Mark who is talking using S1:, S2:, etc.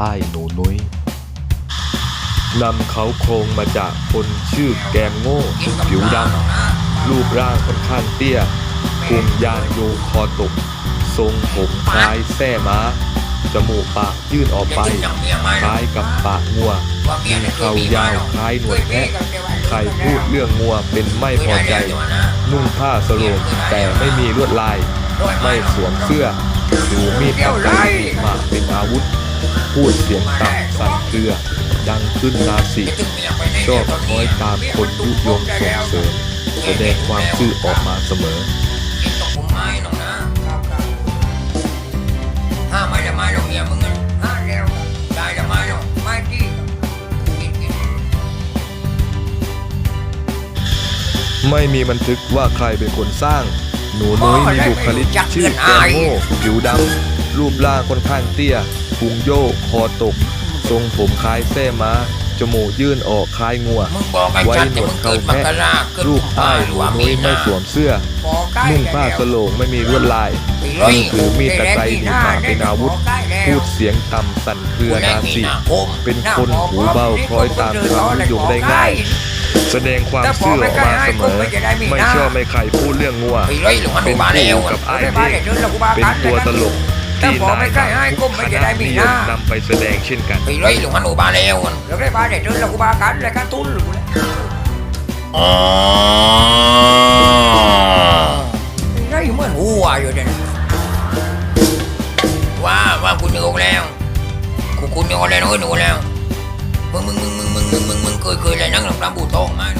S1: ลายหนูนุ้ยลำเขาโครงมาจากคนชื่อแกมโง่ผิวดำรูปร่างค่อนข้างเตี้ยกลุ่มยานโยคอตก ทรงผมคล้ายแส้ม้า จมูกปากยื่นออกไป คล้ายกับปากงัว
S2: มีเขา
S1: ยาวคล้ายหนวดแพะใครพูดเรื่องงัวเป็นไม่พอใจ
S2: นะ
S1: นุ่งผ้าสโลงแต่ไม่มีลวดลาย ไม่สวมเสื้อ ถือมีดกับไกมาเป็นอาวุธ พูดเสียงต่ำสั่นเครือ ดังขึ้นนาสิ
S2: จะถึงเมี
S1: ชอบคอยตามคนยุยงส่งเสริมแสดงความซื่อออกมาเสมอ
S2: กินกับผมไม้หรอกนะห้าไม่ได้ไม้หรอกเมียมึงห้าแล้วได้ได้ไม้หรอกไม้ที่กินกิน
S1: ไม่มีบันทึกว่าใครเป็นคนสร้าง หนูน้อยมีบุคลิกชื่อแกงโง่ผิวดำรูปร่างค่อนข้างเตี้ยพุงโยกคอตก ทรงผมคล้ายแส้ม้า จมูกยื่นออกคล้ายงัว
S2: มึงบอกไอ้
S1: ไว้
S2: ชัด
S1: หน
S2: ที่
S1: ว
S2: มึ
S1: ด
S2: ง
S1: เขา
S2: เกิดม
S1: แพะ
S2: กราเกิด
S1: รูป
S2: กุม
S1: ใต้
S2: ภา
S1: ห
S2: ห
S1: นู
S2: รือว่า
S1: น้
S2: มี
S1: อยไม่
S2: นา
S1: สวมเสื้อนุ่งผ้าสโลงไม่มีลวดลายมือถือมีดตะไคร้หนีบมาเป็นอาวุธ พูดเสียงต่ำสั่นเครือนาสิเป็นคนหูเบาคล้อยตามความนิยมได้ง่าย แสดงความเชื่อออกมาเสมอ ไม่ชอบไม่ใครพูดเรื่องงัว
S2: เป็
S1: นคู่กับไอ้เพ่งเป็นตัวตลกที่นายทุกคณะนิยมนำไปแสดงเช่นกัน
S2: ไปเลยหลวงอุบาเลวั
S3: นแล้วได้บาเด็ดเราอุบากันเลยกันทุนหรือไรเหมือนหัวอยู่เนี่
S2: ว่าว่าคุณโยกแล้วคุณโยกแล้วหนูแล้วมึงมึงมึงมึงมึง เคยเคยเลยนั่งลงำลำบูโตมาก